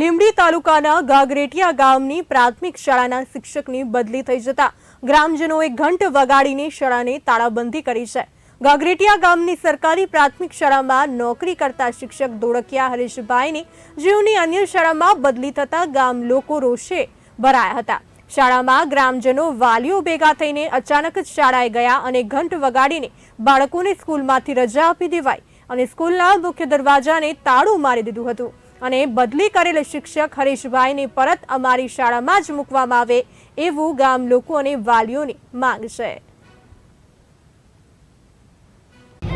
લીંબડી તાલુકાના ગાગરેટિયા ગામની પ્રાથમિક શાળાના શિક્ષકની બદલી થઈ જતા ગ્રામજનોએ ઘંટ વગાડીને શાળાને તાળાબંધી કરી છે. ગાગરેટિયા ગામની સરકારી પ્રાથમિક શાળામાં નોકરી કરતા શિક્ષક ધોળકિયા હરીશભાઈની જીવની અન્ય શાળામાં બદલી થતા ગામ લોકો રોષે ભરાયા હતા. શાળામાં ગ્રામજનો વાલીઓ ભેગા થઈને અચાનક જ શાળાએ ગયા અને ઘંટ વગાડીને બાળકોને સ્કૂલમાંથી રજા આપી દેવાઈ અને સ્કૂલના મુખ્ય દરવાજાને તાળું મારી દીધું હતું. અને બદલી કરેલ શિક્ષક હરીશભાઈને પરત અમારી શાળામાં જ મૂકવામાં આવે એવું ગામ લોકો અને વાલીઓની માંગ છે.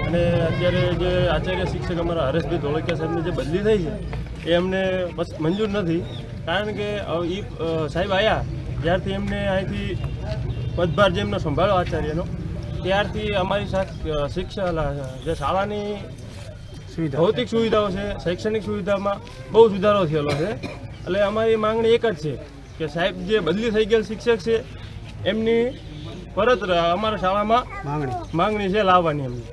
અને અત્યારે જે આચાર્ય શિક્ષક અમારા હરેશભાઈ ધોળકિયા સાહેબની જે બદલી થઈ છે, એ અમને બસ મંજૂર નથી. કારણ કે એ સાહેબ આવ્યા જ્યારથી એમને અહીંથી પદભાર જે એમનો સંભાળ્યો આચાર્યનો, ત્યારથી અમારી શિક્ષક શિક્ષા જે શાળાની ભૌતિક સુવિધાઓ છે શૈક્ષણિક સુવિધામાં બહુ સુધારો થયેલો છે. એટલે અમારી માંગણી એક જ છે કે સાહેબ જે બદલી થઈ ગયેલ શિક્ષક છે એમની પરત અમારા શાળામાં માંગણી. માંગણી છે લાવવાની એમની.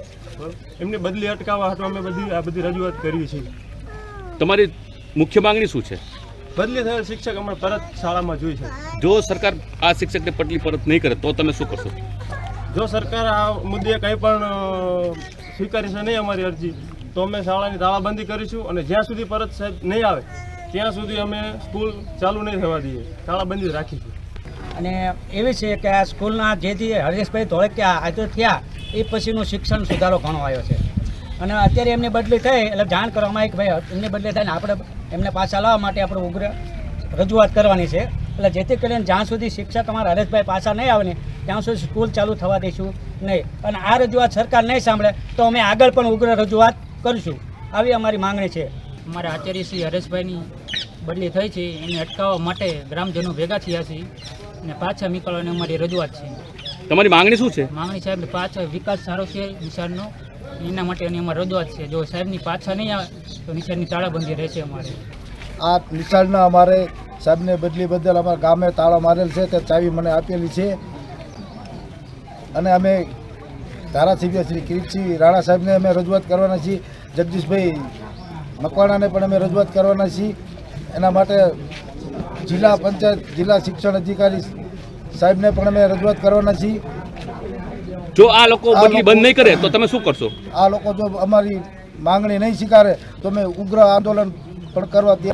એમની બદલી અટકાવવા હાટુ અમે બધી આ બધી રજૂઆત કરી છે તમારી મુખ્ય માંગણી શું છે? બદલી થયેલ શિક્ષક અમે પરત શાળામાં જોઈ છે. જો સરકાર આ શિક્ષકને પટલી પરત નહીં કરે તો તમે શું કરશો? જો સરકાર આ મુદ્દે કંઈ પણ સ્વીકારી છે નહીં અમારી અરજી તો અમે શાળાની તાળાબંધી કરીશું અને જ્યાં સુધી પરત સાહેબ નહીં આવે, ત્યાં સુધી અમે સ્કૂલ ચાલુ નહીં થવા દઈએ. તાળાબંધી રાખીશું. અને એવી છે કે આ સ્કૂલના જે જે હરેશભાઈ ધોળકિયા આજે થયા, એ પછીનું શિક્ષણ સુધારો ઘણો આવ્યો છે. અને અત્યારે એમની બદલી થઈ, એટલે જાણ કરવામાં આવી કે ભાઈ, એમની બદલી થાય ને આપણે એમને પાછા લાવવા માટે આપણે ઉગ્ર રજૂઆત કરવાની છે. એટલે જેથી કરીને જ્યાં સુધી શિક્ષક અમારા હરેશભાઈ પાછા નહીં આવે ને, ત્યાં સુધી સ્કૂલ ચાલુ થવા દઈશું નહીં. અને આ રજૂઆત સરકાર નહીં સાંભળે, તો અમે આગળ પણ ઉગ્ર રજૂઆત કરીશું. આવી અમારી માંગણી છે. અમારા આચાર્ય શ્રી હરેશભાઈની બદલી થઈ છે. એને અટકાવવા માટે ગ્રામજનો ભેગા થયા છે અને પાછા નીકળવાની અમારી રજૂઆત છે. તમારી માંગણી શું છે? માંગણી સાહેબ પાછા વિકાસ સારો છે નિશાળનો એના માટે એની અમારી રજૂઆત છે. જો સાહેબની પાછા નહીં આવે તો નિશાળની તાળાબંધી રહેશે અમારે. આ નિશાળના અમારે સાહેબને બદલી બદલ અમારા ગામે તાળા મારેલ છે તે ચાવી મને આપેલી છે. અને અમે ધારાસભ્ય શ્રી કિરીટસિંહ રાણા સાહેબને અમે રજૂઆત કરવાના છીએ. જગદીશભાઈ મકવાણાને પણ અમે રજૂઆત કરવાના છીએ. એના માટે જિલ્લા પંચાયત જિલ્લા શિક્ષણ અધિકારી સાહેબને પણ અમે રજૂઆત કરવાના છીએ. જો આ લોકો બદલી બંધ નહીં કરે તો તમે શું કરશો? આ લોકો જો અમારી માંગણી નહીં સ્વીકારે તો અમે ઉગ્ર આંદોલન પણ કરવા દે